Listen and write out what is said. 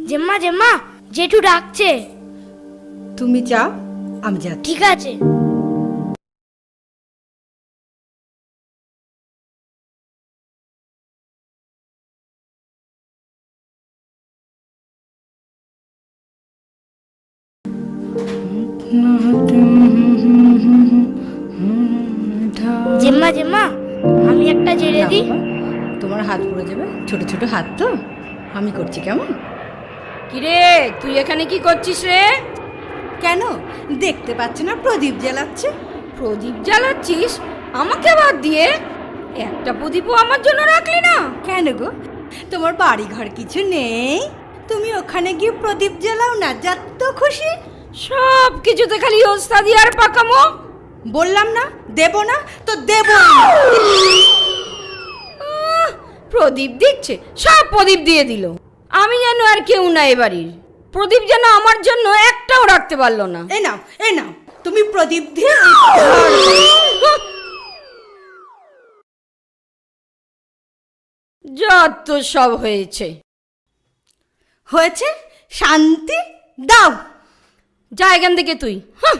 জেম্মা জেম্মা জেঠু ডাকছে। তুমি যাও আমি যাচ্ছি। ঠিক আছে। জেম্মা জেম্মা আমি একটা জেড়ে দিই। তোমার হাত পড়ে যাবে। ছোট ছোট হাত তো। আমি করছি কেমন? কিরে তুই এখানে কি করছিস রে? কেন? দেখতে পাচ্ছ না প্রদীপ জ্বালাচ্ছে। প্রদীপ জ্বালাচ্ছিস? আমাকে বাদ দিয়ে? একটা প্রদীপও আমার জন্য রাখলি না? কেন গো? তোমার বাড়ি ঘর কিছু নেই? তুমি ওখানে গিয়ে প্রদীপ জ্বালাও না যত খুশি। সব কিছুতে খালি ওস্তাদি আর পাকামো। বললাম না দেব না তো দেব প্রদীপ দিচ্ছে সব প্রদীপ দিয়ে দিল। আমি যেন আর কেউ না এ বাড়ির। প্রদীপ যেন আমার জন্য একটাও রাখতে পারল না। এ নাও এ নাও তুমি প্রদীপ দিয়ে। যত সব হয়েছে। হয়েছে? শান্তি? দাও। যা এখান থেকে তুই হাহ